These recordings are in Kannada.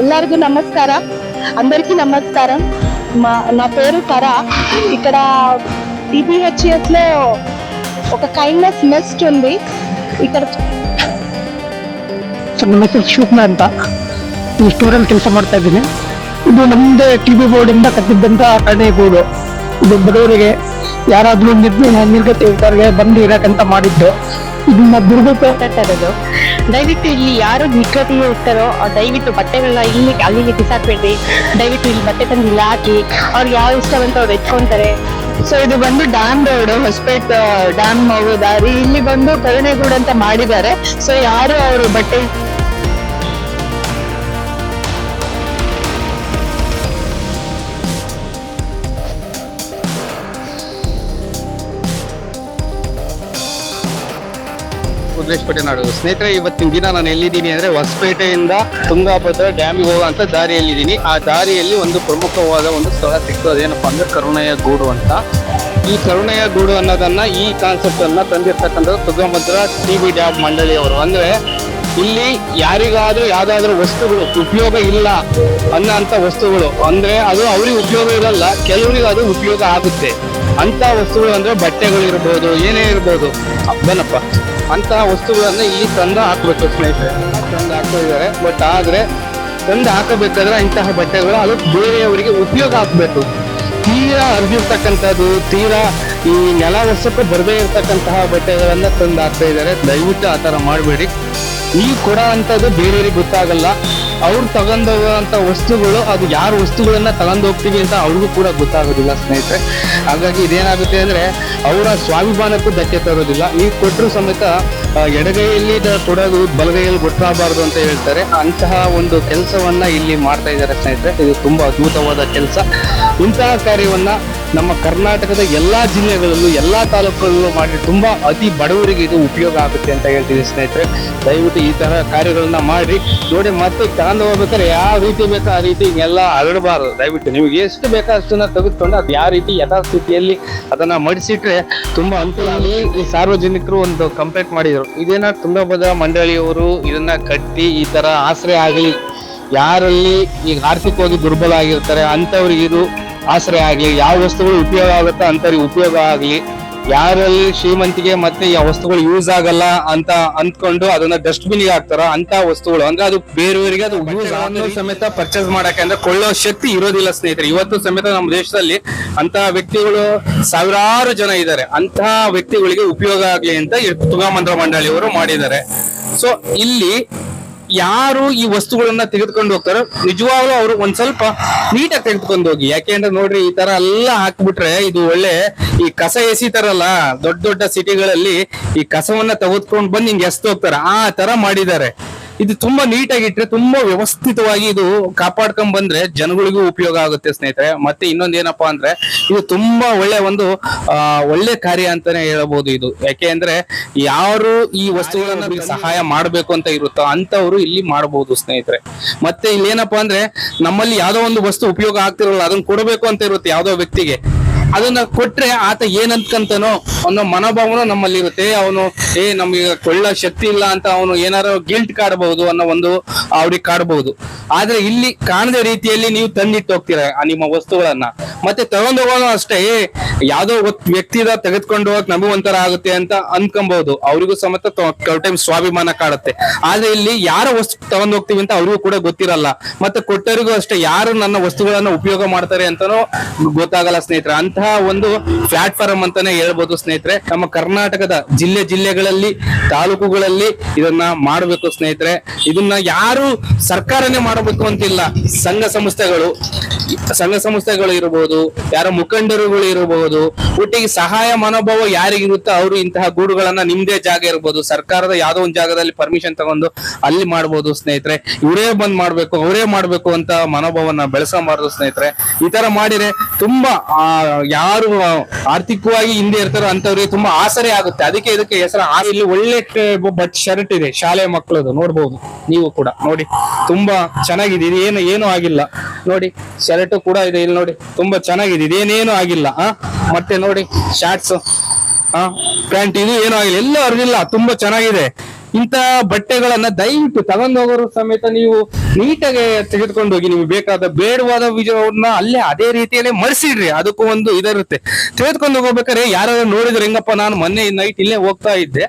ఎల్లరికీ నమస్కారం అందరికీ నమస్కారం మా నా పేరు కర ఇక్కడ టీబీహెచ్ఎస్ లో ఒక కైండ్నెస్ నెస్ట్ ఉంది ఇక్కడ ಸರ್ ನನ್ನ ಹೆಸರು ಶಿವಕುಮಾರ್ ಅಂತ ಈ ಸ್ಟೋರಲ್ಲಿ ಕೆಲಸ ಮಾಡ್ತಾ ಇದ್ದೀನಿ ಇದು ನಮ್ಮದೇ ಟಿ ಬಿ ಬೋರ್ಡಿಂದ ಕಟ್ಟಿದ್ದಂತ ಅರಣ್ಯ ಗೂಡು ಇದು ಬಡವರಿಗೆ ಯಾರಾದ್ರೂ ನಿರ್ ನಿರ್ಗತಿ ಇರ್ತಾರೆ ಬಂದು ಇರಕ್ಕಂತ ಮಾಡಿದ್ದು ಇದನ್ನ ದುರ್ಗೋಪಯೋಗ ಇರೋದು ದಯವಿಟ್ಟು ಇಲ್ಲಿ ಯಾರು ನಿಗ್ರತಿ ಇರ್ತಾರೋ ದಯವಿಟ್ಟು ಬಟ್ಟೆಗಳನ್ನ ಇಲ್ಲಿ ಅಲ್ಲಿಗೆ ಬಿಸಾಕ್ಬೇಡಿ. ದಯವಿಟ್ಟು ಇಲ್ಲಿ ಬಟ್ಟೆ ತಂದು ಇಲ್ಲಿ ಹಾಕಿ, ಅವ್ರಿಗೆ ಯಾವ ಇಷ್ಟ ಬಂತ ಅವ್ರು ಎತ್ಕೊಂತಾರೆ. ಸೊ ಇದು ಬಂದು ಡ್ಯಾಮ್ ರೋಡ್, ಹೊಸಪೇಟ್, ಡ್ಯಾಮ್ ಹೋಗೋ ದಾರಿ. ಇಲ್ಲಿ ಬಂದು ಕರುಣೆಗೂಡ್ ಅಂತ ಮಾಡಿದ್ದಾರೆ. ಸೊ ಯಾರು ಅವರು ಬಟ್ಟೆ ಉದ್ರೇಶ್ಪೇಟೆ ನಾಡು ಸ್ನೇಹಿತರೆ, ಇವತ್ತಿನ ದಿನ ನಾನು ಎಲ್ಲಿದ್ದೀನಿ ಅಂದ್ರೆ ಹೊಸಪೇಟೆಯಿಂದ ತುಂಗಾಭದ್ರಾ ಡ್ಯಾಮಿಗೆ ಹೋಗುವಂತ ದಾರಿಯಲ್ಲಿದ್ದೀನಿ. ಆ ದಾರಿಯಲ್ಲಿ ಒಂದು ಪ್ರಮುಖವಾದ ಒಂದು ಸ್ಥಳ ಸಿಕ್ತು. ಅದೇನಪ್ಪ ಅಂದ್ರೆ ಕರುಣೆಯ ಗೂಡು ಅಂತ. ಈ ಕರುಣೆಯ ಗೂಡು ಅನ್ನೋದನ್ನ ಈ ಕಾನ್ಸೆಪ್ಟ್ ಅನ್ನ ತಂದಿರ್ತಕ್ಕಂಥದ್ದು ತುಂಗಭದ್ರಾ ಟಿ ಬಿ ಡ್ಯಾಮ್ ಮಂಡಳಿಯವರು. ಅಂದ್ರೆ ಇಲ್ಲಿ ಯಾರಿಗಾದ್ರೂ ಯಾವ್ದಾದ್ರು ವಸ್ತುಗಳು, ಉಪಯೋಗ ಇಲ್ಲ ಅನ್ನೋ ವಸ್ತುಗಳು, ಅಂದ್ರೆ ಅದು ಅವ್ರಿಗೆ ಉಪಯೋಗ ಇರಲ್ಲ, ಕೆಲವರಿಗೆ ಅದು ಉಪಯೋಗ ಆಗುತ್ತೆ. ಅಂತ ವಸ್ತುಗಳು ಅಂದ್ರೆ ಬಟ್ಟೆಗಳು ಇರ್ಬೋದು ಏನೇ ಇರ್ಬೋದು. ಬನ್ನಪ್ಪ ಅಂತಹ ವಸ್ತುಗಳನ್ನ ಇಲ್ಲಿ ತಂದು ಹಾಕ್ಬೇಕು ಸ್ನೇಹಿತರೆ. ತಂದು ಹಾಕ್ತಿದ್ದಾರೆ ಬಟ್ ಆದ್ರೆ, ತಂದು ಹಾಕಬೇಕಾದ್ರೆ ಇಂತಹ ಬಟ್ಟೆಗಳು ಅದು ಬೇರೆಯವರಿಗೆ ಉಪಯೋಗ ಆಗ್ಬೇಕು. ತೀರಾ ಅರ್ಜಿರ್ತಕ್ಕಂಥದ್ದು ತೀರಾ ಈ ನೆಲ ವರ್ಷಕ್ಕೆ ಬರದೇ ಇರತಕ್ಕಂತಹ ಬಟ್ಟೆಗಳನ್ನ ತಂದು ಹಾಕ್ತಾ ಇದ್ದಾರೆ. ದಯವಿಟ್ಟು ಆ ಥರ ಮಾಡಬೇಡಿ. ನೀವು ಕೊಡೋ ಅಂಥದ್ದು ಬೇರೆಯವ್ರಿಗೆ ಗೊತ್ತಾಗಲ್ಲ. ಅವ್ರು ತಗೊಂಡೋಗುವಂಥ ವಸ್ತುಗಳು, ಅದು ಯಾರ ವಸ್ತುಗಳನ್ನ ತಗೊಂಡು ಹೋಗ್ತೀವಿ ಅಂತ ಅವ್ರಿಗೂ ಕೂಡ ಗೊತ್ತಾಗೋದಿಲ್ಲ ಸ್ನೇಹಿತರೆ. ಹಾಗಾಗಿ ಇದೇನಾಗುತ್ತೆ ಅಂದ್ರೆ ಅವರ ಸ್ವಾಭಿಮಾನಕ್ಕೂ ಧಕ್ಕೆ ತರೋದಿಲ್ಲ. ನೀವು ಕೊಟ್ಟರು ಸಮೇತ ಎಡಗೈಯಲ್ಲಿ ಕೊಡೋದು ಬಲಗೈಯಲ್ಲಿ ಗೊತ್ತಾಗಬಾರ್ದು ಅಂತ ಹೇಳ್ತಾರೆ. ಅಂತಹ ಒಂದು ಕೆಲಸವನ್ನ ಇಲ್ಲಿ ಮಾಡ್ತಾ ಇದ್ದಾರೆ ಸ್ನೇಹಿತರೆ. ಇದು ತುಂಬಾ ಅದ್ಭುತವಾದ ಕೆಲಸ. ಇಂತಹ ಕಾರ್ಯವನ್ನ ನಮ್ಮ ಕರ್ನಾಟಕದ ಎಲ್ಲಾ ಜಿಲ್ಲೆಗಳಲ್ಲೂ, ಎಲ್ಲಾ ತಾಲೂಕುಗಳಲ್ಲೂ ಮಾಡಿ ತುಂಬಾ ಅತಿ ಬಡವರಿಗೆ ಇದು ಉಪಯೋಗ ಆಗುತ್ತೆ ಅಂತ ಹೇಳ್ತೀನಿ ಸ್ನೇಹಿತರೆ. ದಯವಿಟ್ಟು ಈ ತರ ಕಾರ್ಯಗಳನ್ನ ಮಾಡಿ ನೋಡಿ, ಮತ್ತೆ ತಗೊಂಡು ಹೋಗ್ಬೇಕಾದ್ರೆ ಯಾವ ರೀತಿ ಬೇಕೋ ಆ ರೀತಿ ಎಲ್ಲ ಹರಡಬಾರದು ದಯವಿಟ್ಟು ನಿಮ್ಗೆ ಎಷ್ಟು ಬೇಕೋ ಅಷ್ಟನ್ನ ತೆಗೆದುಕೊಂಡು ಅದು ಯಾವ ರೀತಿ ಯಥಾಸ್ಥಿತಿಯಲ್ಲಿ ಅದನ್ನ ಮಡಿಸಿಟ್ರೆ ತುಂಬಾ ಅನುಕೂಲ. ಈ ಸಾರ್ವಜನಿಕರು ಒಂದು ಕಂಪ್ಲೇಂಟ್ ಮಾಡಿದ್ರು. ಇದೇನ ತುಂಗಭದ್ರಾ ಮಂಡಳಿಯವರು ಇದನ್ನ ಕಟ್ಟಿ ಈ ತರ ಆಶ್ರಯ ಆಗಲಿ. ಯಾರಲ್ಲಿ ಈಗ ಆರ್ಥಿಕವಾಗಿ ದುರ್ಬಲ ಆಗಿರ್ತಾರೆ ಅಂಥವ್ರಿಗೆ ಇದು ಆಶ್ರಯ ಆಗಲಿ ಯಾವ ವಸ್ತುಗಳು ಉಪಯೋಗ ಆಗುತ್ತೋ ಅಂಥವ್ರಿಗೆ ಉಪಯೋಗ ಆಗಲಿ ಯಾರಲ್ಲಿ ಶ್ರೀಮಂತಿಗೆ ಮತ್ತೆ ಯಾವ ವಸ್ತುಗಳು ಯೂಸ್ ಆಗಲ್ಲ ಅಂತ ಅಂದ್ಕೊಂಡು ಅದನ್ನ ಡಸ್ಟ್ಬಿನ್ಗೆ ಹಾಕ್ತಾರ ಅಂತ ವಸ್ತುಗಳು. ಅಂದ್ರೆ ಅದು ಬೇರೆಯವರಿಗೆ ಅದು ಯೂಸ್ ಆಗೋ ಸಮೇತ ಪರ್ಚೇಸ್ ಮಾಡಕ್ಕೆ ಅಂದ್ರೆ ಕೊಳ್ಳೋ ಶಕ್ತಿ ಇರೋದಿಲ್ಲ ಸ್ನೇಹಿತರೆ. ಇವತ್ತು ಸಮೇತ ನಮ್ಮ ದೇಶದಲ್ಲಿ ಅಂತಹ ವ್ಯಕ್ತಿಗಳು ಸಾವಿರಾರು ಜನ ಇದ್ದಾರೆ. ಅಂತಹ ವ್ಯಕ್ತಿಗಳಿಗೆ ಉಪಯೋಗ ಆಗ್ಲಿ ಅಂತ ತುಗಾಮಂತ್ರ ತುಗಾಮಂದ್ರ ಮಂಡಳಿಯವರು ಮಾಡಿದ್ದಾರೆ. ಸೊ ಇಲ್ಲಿ ಯಾರು ಈ ವಸ್ತುಗಳನ್ನ ತೆಗೆದುಕೊಂಡು ಹೋಗ್ತಾರೋ, ನಿಜವಾಗ್ಲೂ ಅವರು ಒಂದ್ ಸ್ವಲ್ಪ ನೀಟಾಗಿ ತೆಗೆದುಕೊಂಡು ಹೋಗಿ. ಯಾಕೆ ಅಂದ್ರೆ ನೋಡ್ರಿ, ಈ ತರ ಎಲ್ಲ ಹಾಕ್ಬಿಟ್ರೆ ಇದು ಒಳ್ಳೆ ಈ ಕಸ ಎಸಿತಾರಲ್ಲ ದೊಡ್ಡ ದೊಡ್ಡ ಸಿಟಿಗಳಲ್ಲಿ ಈ ಕಸವನ್ನ ತೆಗೆದುಕೊಂಡು ಬಂದು ಹಿಂಗೆ ಎಸ್ದು ಹೋಗ್ತಾರೆ. ಆ ತರ ಮಾಡಿದ್ದಾರೆ. ಇದು ತುಂಬಾ ನೀಟಾಗಿ ಇಟ್ರೆ ತುಂಬಾ ವ್ಯವಸ್ಥಿತವಾಗಿ ಇದು ಕಾಪಾಡ್ಕೊಂಡ್ ಬಂದ್ರೆ ಜನಗಳಿಗೂ ಉಪಯೋಗ ಆಗುತ್ತೆ ಸ್ನೇಹಿತರೆ. ಮತ್ತೆ ಇನ್ನೊಂದ್ ಏನಪ್ಪಾ ಅಂದ್ರೆ ಇದು ತುಂಬಾ ಒಳ್ಳೆ ಒಂದು ಒಳ್ಳೆ ಕಾರ್ಯ ಅಂತಾನೆ ಹೇಳಬಹುದು ಇದು. ಯಾಕೆ ಅಂದ್ರೆ ಯಾರು ಈ ವಸ್ತುಗಳನ್ನ ಸಹಾಯ ಮಾಡ್ಬೇಕು ಅಂತ ಇರುತ್ತೋ ಅಂತವ್ರು ಇಲ್ಲಿ ಮಾಡಬಹುದು ಸ್ನೇಹಿತರೆ. ಮತ್ತೆ ಇಲ್ಲಿ ಏನಪ್ಪಾ ಅಂದ್ರೆ ನಮ್ಮಲ್ಲಿ ಯಾವ್ದೋ ಒಂದು ವಸ್ತು ಉಪಯೋಗ ಆಗ್ತಿರಲ್ಲ, ಅದನ್ನ ಕೊಡಬೇಕು ಅಂತ ಇರುತ್ತೆ ಯಾವ್ದೋ ವ್ಯಕ್ತಿಗೆ. ಅದನ್ನ ಕೊಟ್ರೆ ಆತ ಏನ್ ಅನ್ಕಂತಾನೋ ಅನ್ನೋ ಮನೋಭಾವನೂ ನಮ್ಮಲ್ಲಿ ಇರುತ್ತೆ ಅವನು, ಏ, ನಮ್ಗೆ ಕೊಳ್ಳೋ ಶಕ್ತಿ ಇಲ್ಲ ಅಂತ ಅವನು ಏನಾರು ಗಿಲ್ಟ್ ಕಾಡಬಹುದು ಅನ್ನೋ ಒಂದು ಅವ್ರಿಗೆ ಕಾಡಬಹುದು ಆದ್ರೆ ಇಲ್ಲಿ ಕಾಣದ ರೀತಿಯಲ್ಲಿ ನೀವು ತಂದಿಟ್ಟು ಹೋಗ್ತೀರ ನಿಮ್ಮ ವಸ್ತುಗಳನ್ನ. ಮತ್ತೆ ತಗೊಂಡು ಹೋಗೋದು ಅಷ್ಟೇ ಯಾವ್ದೋ ಒತ್ ವ್ಯಕ್ತಿದ ತೆಗೆದುಕೊಂಡು ಹೋಗಕ್ ನಮಗೂ ಒಂಥರ ಆಗುತ್ತೆ ಅಂತ ಅನ್ಕೊಬಹುದು ಅವರಿಗೂ ಸಮೇತ ಕೆಲವು ಟೈಮ್ ಸ್ವಾಭಿಮಾನ ಕಾಡುತ್ತೆ. ಆದ್ರೆ ಇಲ್ಲಿ ಯಾರ ವಸ್ತು ತಗೊಂಡು ಹೋಗ್ತೀವಿ ಅಂತ ಅವ್ರಿಗೂ ಕೂಡ ಗೊತ್ತಿರಲ್ಲ. ಮತ್ತೆ ಕೊಟ್ಟರಿಗೂ ಅಷ್ಟೇ, ಯಾರು ನನ್ನ ವಸ್ತುಗಳನ್ನ ಉಪಯೋಗ ಮಾಡ್ತಾರೆ ಅಂತಾನೂ ಗೊತ್ತಾಗಲ್ಲ ಸ್ನೇಹಿತರೆ. ಅಂತಹ ಒಂದು ಪ್ಲಾಟ್ಫಾರ್ಮ್ ಅಂತಾನೆ ಹೇಳ್ಬೋದು ಸ್ನೇಹಿತರೆ. ನಮ್ಮ ಕರ್ನಾಟಕದ ಜಿಲ್ಲೆ ಜಿಲ್ಲೆಗಳಲ್ಲಿ, ತಾಲೂಕುಗಳಲ್ಲಿ ಇದನ್ನ ಮಾಡಬೇಕು ಸ್ನೇಹಿತರೆ. ಇದನ್ನ ಯಾರು ಸರ್ಕಾರನೇ ಮಾಡಬೇಕು ಅಂತಿಲ್ಲ. ಸಂಘ ಸಂಸ್ಥೆಗಳು ಸಂಘ ಸಂಸ್ಥೆಗಳು ಇರಬಹುದು ಯಾರ ಮುಖಂಡರುಗಳು ಇರಬಹುದು ಒಟ್ಟಿಗೆ ಸಹಾಯ ಮನೋಭಾವ ಯಾರಿಗಿರುತ್ತೋ ಅವರು ಇಂತಹ ಗೂಡುಗಳನ್ನ ನಿಮ್ದೇ ಜಾಗ ಇರ್ಬೋದು. ಸರ್ಕಾರದ ಯಾವ್ದೋ ಒಂದು ಜಾಗದಲ್ಲಿ ಪರ್ಮಿಷನ್ ತಗೊಂಡು ಅಲ್ಲಿ ಮಾಡ್ಬೋದು ಸ್ನೇಹಿತರೆ. ಇವರೇ ಬಂದ್ ಮಾಡ್ಬೇಕು ಅವರೇ ಮಾಡ್ಬೇಕು ಅಂತ ಮನೋಭಾವನ ಬೆಳೆಸಬಾರದು ಸ್ನೇಹಿತರೆ. ಈ ತರ ಮಾಡಿದ್ರೆ ತುಂಬಾ ಆ, ಯಾರು ಆರ್ಥಿಕವಾಗಿ ಹಿಂದೆ ಇರ್ತಾರೋ ಅಂತವ್ರಿಗೆ ತುಂಬಾ ಆಸರೆ ಆಗುತ್ತೆ. ಅದಕ್ಕೆ ಇದಕ್ಕೆ ಹೆಸರು ಇಲ್ಲಿ ಒಳ್ಳೆ ಬಟ್ ಶರ್ಟ್ ಇದೆ. ಶಾಲೆ ಮಕ್ಕಳದು ನೋಡ್ಬೋದು. ನೀವು ಕೂಡ. ನೋಡಿ, ತುಂಬಾ ಚೆನ್ನಾಗಿದೆ. ಇದು ಏನು ಆಗಿಲ್ಲ. ನೋಡಿ, ಶರ್ಟ್ ಕೂಡ ಇದೆ ಇಲ್ಲಿ ನೋಡಿ. ತುಂಬಾ ಚೆನ್ನಾಗಿದೆ. ಇದೇನೇನು ಆಗಿಲ್ಲ, ಆ? ಮತ್ತೆ ನೋಡಿ ಶಾರ್ಟ್ಸ್ ಆ? ಪ್ಯಾಂಟ್ ಇದು ಏನೂ ಆಗಿಲ್ಲ. ಎಲ್ಲ ಅರ್ದಿಲ್ಲ ತುಂಬಾ ಚೆನ್ನಾಗಿದೆ. ಇಂತ ಬಟ್ಟೆಗಳನ್ನ ದಯವಿಟ್ಟು ತಗೊಂಡು ಹೋಗೋರು ಸಮೇತ ನೀವು ನೀಟಾಗಿ ತೆಗೆದುಕೊಂಡು ಹೋಗಿ. ನಿಮ್ಗೆ ಬೇಕಾದ ಬೇಡವಾದ ವಿಜಯವನ್ನ ಅಲ್ಲೇ ಅದೇ ರೀತಿಯಲ್ಲೇ ಮರ್ಸಿಡ್ರಿ. ಅದಕ್ಕೂ ಒಂದು ಇದಿರುತ್ತೆ. ತೆಗೆದುಕೊಂಡು ಹೋಗ್ಬೇಕಾದ್ರೆ ಯಾರಾದ್ರೂ ನೋಡಿದ್ರೆ, ಹೆಂಗಪ್ಪ, ನಾನು ಮೊನ್ನೆ ನೈಟ್ ಇಲ್ಲೇ ಹೋಗ್ತಾ ಇದ್ದೆ.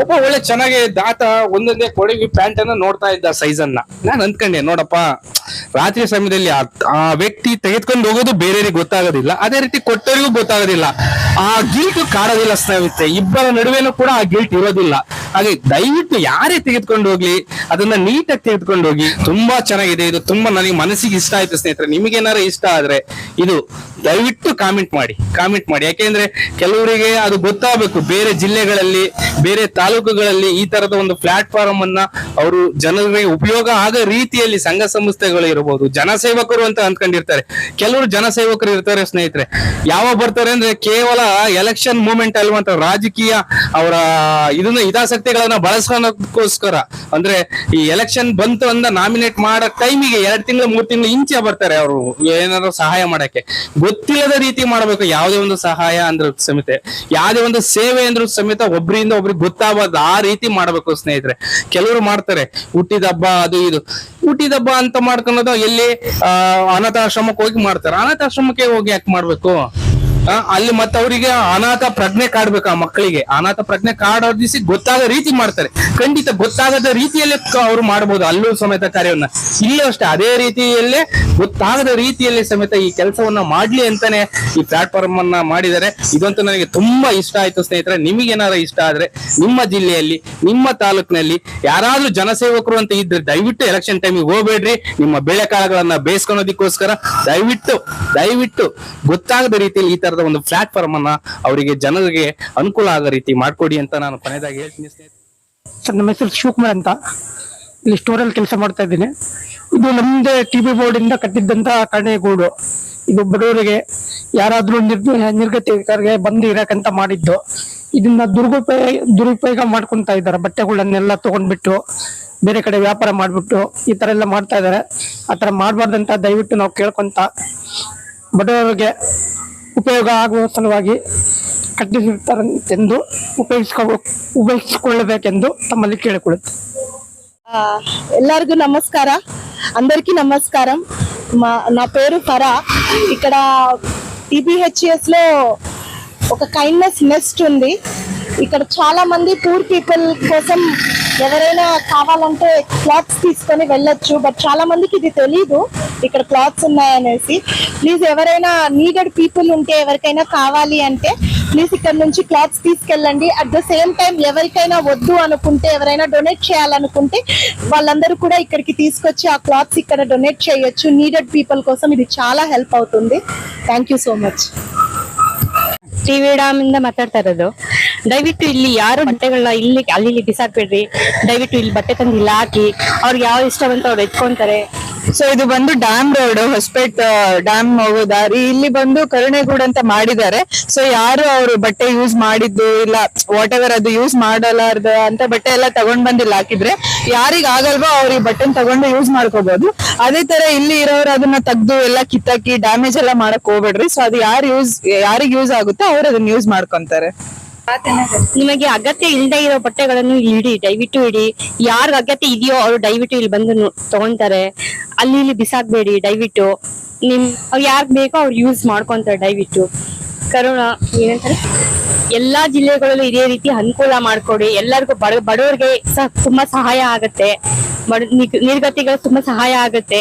ಒಬ್ಬ ಒಳ್ಳೆ ಚೆನ್ನಾಗಿ ದಾತ ಒಂದೊಂದೇ ಕೊಡಗಿ ಪ್ಯಾಂಟ್ ಅನ್ನ ನೋಡ್ತಾ ಇದ್ದ ಸೈಜ್ ಅನ್ನ ನಾನ್ ಅಂದ್ಕೊಂಡೆ, ನೋಡಪ್ಪ, ರಾತ್ರಿ ಸಮಯದಲ್ಲಿ ಆ- ವ್ಯಕ್ತಿ ತೆಗೆದುಕೊಂಡು ಹೋಗೋದು ಬೇರೆಯವ್ರಿಗೆ ಗೊತ್ತಾಗೋದಿಲ್ಲ, ಅದೇ ರೀತಿ ಕೊಟ್ಟವರಿಗೂ ಗೊತ್ತಾಗೋದಿಲ್ಲ. ಆ ಗಿಲ್ಟ್ ಕಾಡೋದಿಲ್ಲ ಸ್ನೇಹಿತರೆ, ಇಬ್ಬರ ನಡುವೆನೂ ಕೂಡ ಆ ಗಿಲ್ಟ್ ಇರೋದಿಲ್ಲ. ಹಾಗೆ ದಯವಿಟ್ಟು ಯಾರೇ ತೆಗೆದುಕೊಂಡು ಹೋಗ್ಲಿ, ಅದನ್ನ ನೀಟಾಗಿ ತೆಗೆದುಕೊಂಡು ಹೋಗಿ. ತುಂಬಾ ಚೆನ್ನಾಗಿದೆ, ಇದು ತುಂಬಾ ನನಗೆ ಮನಸ್ಸಿಗೆ ಇಷ್ಟ ಆಯ್ತು ಸ್ನೇಹಿತರೆ. ನಿಮಗೇನಾರ ಇಷ್ಟ ಆದ್ರೆ ಇದು ದಯವಿಟ್ಟು ಕಾಮೆಂಟ್ ಮಾಡಿ ಕಾಮೆಂಟ್ ಮಾಡಿ. ಯಾಕೆಂದ್ರೆ ಕೆಲವರಿಗೆ ಅದು ಗೊತ್ತಾಗಬೇಕು. ಬೇರೆ ಜಿಲ್ಲೆಗಳಲ್ಲಿ, ಬೇರೆ ತಾಲೂಕುಗಳಲ್ಲಿ ಈ ತರದ ಒಂದು ಪ್ಲಾಟ್ಫಾರ್ಮ್ ಅನ್ನ ಅವರು ಜನರಿಗೆ ಉಪಯೋಗ ಆಗೋ ರೀತಿಯಲ್ಲಿ ಸಂಘ ಸಂಸ್ಥೆಗಳು ಇರಬಹುದು ಜನಸೇವಕರು ಅಂತ ಅಂದ್ಕೊಂಡಿರ್ತಾರೆ. ಕೆಲವರು ಜನಸೇವಕರು ಇರ್ತಾರೆ ಸ್ನೇಹಿತರೆ. ಯಾವಾಗ ಬರ್ತಾರೆ ಅಂದ್ರೆ ಕೇವಲ ಎಲೆಕ್ಷನ್ ಮೂಮೆಂಟ್ ಅಲ್ವಂತ ರಾಜಕೀಯ ಅವರ ಇದನ್ನ ಹಿತಾಸಕ್ತಿಗಳನ್ನ ಬಳಸ್ಕೊಳಕ್ಕೋಸ್ಕರ ಅಂದ್ರೆ ಈ ಎಲೆಕ್ಷನ್ ಬಂತು ಅಂದ ನಾಮಿನೇಟ್ ಮಾಡೋ ಟೈಮಿಗೆ ಎರಡ್ ತಿಂಗಳು, ಮೂರ್ ತಿಂಗಳು ಇಂಚೆ ಬರ್ತಾರೆ ಅವರು. ಏನಾದ್ರು ಸಹಾಯ ಮಾಡಕ್ಕೆ. ಗೊತ್ತಿಲ್ಲದ ರೀತಿ ಮಾಡಬೇಕು. ಯಾವುದೇ ಒಂದು ಸಹಾಯ ಅಂದ್ರೂ ಸಮೇತ. ಯಾವುದೇ ಒಂದು ಸೇವೆ ಅಂದ್ರು ಸಮೇತ ಒಬ್ರಿಂದ ಒಬ್ರಿಗೆ ಗೊತ್ತಾಗದ ಆ ರೀತಿ ಮಾಡಬೇಕು ಸ್ನೇಹಿತರೆ. ಕೆಲವರು ಮಾಡ್ತಾರೆ. ಹುಟ್ಟಿದ ಹಬ್ಬ, ಅದು ಇದು. ಹುಟ್ಟಿದ ಹಬ್ಬ ಅಂತ ಮಾಡ್ಕೊಳೋದು ಎಲ್ಲಿ ಅನಾಥಾಶ್ರಮಕ್ಕೆ ಹೋಗಿ ಮಾಡ್ತಾರೆ. ಅನಾಥಾಶ್ರಮಕ್ಕೆ ಹೋಗಿ ಯಾಕೆ ಮಾಡ್ಬೇಕು? ಅಲ್ಲಿ ಮತ್ತೆ ಅವರಿಗೆ ಅನಾಥ ಪ್ರಜ್ಞೆ ಕಾಡ್ಬೇಕು ಆ ಮಕ್ಕಳಿಗೆ. ಅನಾಥ ಪ್ರಜ್ಞೆ ಕಾಡೋದಿಸಿ ಗೊತ್ತಾದ ರೀತಿ ಮಾಡ್ತಾರೆ. ಖಂಡಿತ ಗೊತ್ತಾಗದ ರೀತಿಯಲ್ಲೇ ಅವರು ಮಾಡಬಹುದು ಅಲ್ಲೂ ಸಮೇತ ಕಾರ್ಯವನ್ನ. ಇಲ್ಲೂ ಅಷ್ಟೇ, ಅದೇ ರೀತಿಯಲ್ಲೇ ಗೊತ್ತಾಗದ ರೀತಿಯಲ್ಲಿ ಸಮೇತ ಈ ಕೆಲಸವನ್ನ ಮಾಡ್ಲಿ ಅಂತಾನೆ ಈ ಪ್ಲಾಟ್ಫಾರ್ಮ್ ಅನ್ನ ಮಾಡಿದ್ದಾರೆ. ಇದಂತೂ ನನಗೆ ತುಂಬಾ ಇಷ್ಟ ಆಯ್ತು ಸ್ನೇಹಿತರೆ. ನಿಮಗೇನಾರ ಇಷ್ಟ ಆದ್ರೆ ನಿಮ್ಮ ಜಿಲ್ಲೆಯಲ್ಲಿ, ನಿಮ್ಮ ತಾಲೂಕಿನಲ್ಲಿ ಯಾರಾದ್ರೂ ಜನಸೇವಕರು ಅಂತ ಇದ್ರೆ ದಯವಿಟ್ಟು ಎಲೆಕ್ಷನ್ ಟೈಮಿಗೆ ಹೋಗ್ಬೇಡ್ರಿ. ನಿಮ್ಮ ಬೆಳೆಕಾಳುಗಳನ್ನ ಬೇಯಿಸ್ಕೊಳೋದಕ್ಕೋಸ್ಕರ ದಯವಿಟ್ಟು ದಯವಿಟ್ಟು ಗೊತ್ತಾಗದ ರೀತಿಯಲ್ಲಿ ಈ ತರದ ಒಂದು ಪ್ಲಾಟ್ಫಾರ್ಮ್ ಅನ್ನ ಅವರಿಗೆ ಜನರಿಗೆ ಅನುಕೂಲ ಆಗೋ ರೀತಿ ಮಾಡ್ಕೊಡಿ ಅಂತ ನಾನು ಕೊನೆಯದಾಗಿ ಹೇಳ್ತೀನಿ ಸರ್, ನಮ್ಮ ಹೆಸರು ಶಿವಕುಮಾರ್ ಅಂತ. ಇಲ್ಲಿ ಸ್ಟೋರಲ್ಲಿ ಕೆಲಸ ಮಾಡ್ತಾ ಇದ್ದೀನಿ. ಇದು ನಮ್ಮದೇ ಟಿ ಬಿ ಬೋರ್ಡಿಂದ ಕಟ್ಟಿದ್ದಂತ ಕಣೆಗೂಡು ಇದು ಬಡವರಿಗೆ ಯಾರಾದ್ರೂ ನಿರ್ ನಿರ್ಗತಿಕರಿಗೆ ಬಂದು ಇರಕಂತ ಮಾಡಿದ್ದು. ಇದನ್ನ ದುರುಪಯೋಗ ದುರುಪಯೋಗ ಮಾಡ್ಕೊಂತ ಇದ್ದಾರೆ. ಬಟ್ಟೆಗಳನ್ನೆಲ್ಲ ತಗೊಂಡ್ಬಿಟ್ಟು, ಬೇರೆ ಕಡೆ ವ್ಯಾಪಾರ ಮಾಡ್ಬಿಟ್ಟು, ಈ ತರ ಎಲ್ಲ ಮಾಡ್ತಾ ಇದ್ದಾರೆ. ಆ ತರ ಮಾಡಬಾರ್ದಂತ ದಯವಿಟ್ಟು ನಾವು ಕೇಳ್ಕೊಂತ ಬಡವರಿಗೆ ಉಪಯೋಗ ಆಗುವ ಸಲುವಾಗಿ ಕಟ್ಟಿಸಿರ್ತಾರಂತೆಂದು ಉಪಯೋಗಿಸ್ಕೊ ಉಪಯೋಗಿಸಿಕೊಳ್ಳಬೇಕೆಂದು ತಮ್ಮಲ್ಲಿ ಕೇಳಿಕೊಳ್ಳುತ್ತೆ ఆ, ఎల్లరికీ నమస్కార అందరికీ నమస్కారం మా నా పేరు ఫరా ఇక్కడ టీబీహెచ్ఎస్ లో ఒక కైండ్నెస్ నెస్ట్ ఉంది ఇక్కడ చాలా మంది పూర్ పీపుల్ కోసం ఎవరైనా కావాలంటే క్లాత్స్ తీసుకొని వెళ్ళొచ్చు బట్ చాలా మందికి ఇది తెలీదు ఇక్కడ క్లాత్స్ ఉన్నాయనేసి ప్లీజ్ ఎవరైనా నీడెడ్ పీపుల్ ఉంటే ఎవరికైనా కావాలి అంటే ప్లీజ్ ఇక్కడ నుంచి క్లాత్స్ తీసుకెళ్ళండి అట్ ద సేమ్ టైం ఎవరికైనా వద్దు అనుకుంటే ఎవరైనా డొనేట్ చేయాలనుకుంటే వాళ్ళందరూ కూడా ఇక్కడికి తీసుకొచ్చి ఆ క్లాత్స్ ఇక్కడ డొనేట్ చేయొచ్చు నీడెడ్ పీపుల్ కోసం ఇది చాలా హెల్ప్ అవుతుంది thank you so much TV dam ಇಂದ ಮಾತಾಡ್ತಾ ಇರೋದು ದಯವಿಟ್ಟು ಇಲ್ಲಿ ಯಾರು ಬಟ್ಟೆಗಳನ್ನ ಇಲ್ಲಿ ಅಲ್ಲಿ ಇಲ್ಲಿ ಬಿಸಾಕ್ಬೇಡ್ರಿ ದಯವಿಟ್ಟು ಇಲ್ಲಿ ಬಟ್ಟೆ ತಂದು ಇಲ್ಲಿ ಹಾಕಿ ಅವ್ರಿಗೆ ಯಾವ ಇಷ್ಟ ಬಂತ ಅವ್ರು ಎತ್ಕೊಂತಾರೆ ಸೊ ಇದು ಬಂದು ಡ್ಯಾಮ್ ರೋಡ್ ಹೊಸಪೇಟ್ ಡ್ಯಾಮ್ ಹೋಗೋ ದಾರಿ. ಇಲ್ಲಿ ಬಂದು ಕರುಣೆಗೂಡ್ ಅಂತ ಮಾಡಿದ್ದಾರೆ. ಸೊ ಯಾರು ಅವರು ಬಟ್ಟೆ ಯೂಸ್ ಮಾಡಿದ್ದು ಇಲ್ಲ ವಾಟ್ ಎವರ್ ಅದು ಯೂಸ್ ಮಾಡಲಾರ್ದ ಅಂತ ಬಟ್ಟೆ ಎಲ್ಲ ತಗೊಂಡ್ ಬಂದಿಲ್ಲ. ಹಾಕಿದ್ರೆ ಯಾರಿಗ್ ಆಗಲ್ವೋ ಅವ್ರು ಈ ಬಟ್ಟೆನ ತಗೊಂಡು ಯೂಸ್ ಮಾಡ್ಕೋಬಹುದು ಅದೇ ತರ ಇಲ್ಲಿ ಇರೋರು ಅದನ್ನ ತೆಗ್ದು ಎಲ್ಲ ಕಿತ್ತಾಕಿ ಡ್ಯಾಮೇಜ್ ಎಲ್ಲ ಮಾಡಕ್ ಹೋಗ್ಬೇಡ್ರಿ. ಸೊ ಅದು ಯಾರು ಯೂಸ್ ಯಾರಿಗ್ ಯೂಸ್ ಆಗುತ್ತೋ ಅವ್ರು ಅದನ್ನ ಯೂಸ್ ಮಾಡ್ಕೊಂತಾರೆ. ನಿಮಗೆ ಅಗತ್ಯ ಇಲ್ಲದೆ ಇರೋ ಬಟ್ಟೆಗಳನ್ನು ಇಡಿ, ದಯವಿಟ್ಟು ಇಡಿ. ಯಾರ್ ಅಗತ್ಯ ಇದೆಯೋ ಅವರು ದಯವಿಟ್ಟು ಇಲ್ಲಿ ಬಂದು ತಗೊಂತಾರೆ. ಅಲ್ಲಿ ಇಲ್ಲಿ ಬಿಸಾಕ್ಬೇಡಿ, ದಯವಿಟ್ಟು. ನಿಮ್ ಅವ್ರು ಯಾರ್ಗ್ ಬೇಕೋ ಅವ್ರು ಯೂಸ್ ಮಾಡ್ಕೊಂತಾರೆ, ದಯವಿಟ್ಟು. ಕರೋನಾ ಏನಂತಾರೆ? ಎಲ್ಲಾ ಜಿಲ್ಲೆಗಳಲ್ಲೂ ಇದೇ ರೀತಿ ಅನುಕೂಲ ಮಾಡ್ಕೊಡಿ. ಎಲ್ಲರಿಗೂ ಬಡ ಬಡವರಿಗೆ ತುಂಬಾ ಸಹಾಯ ಆಗತ್ತೆ. ಬಡ ನಿರ್ಗತಿಗಳು ತುಂಬಾ ಸಹಾಯ ಆಗತ್ತೆ.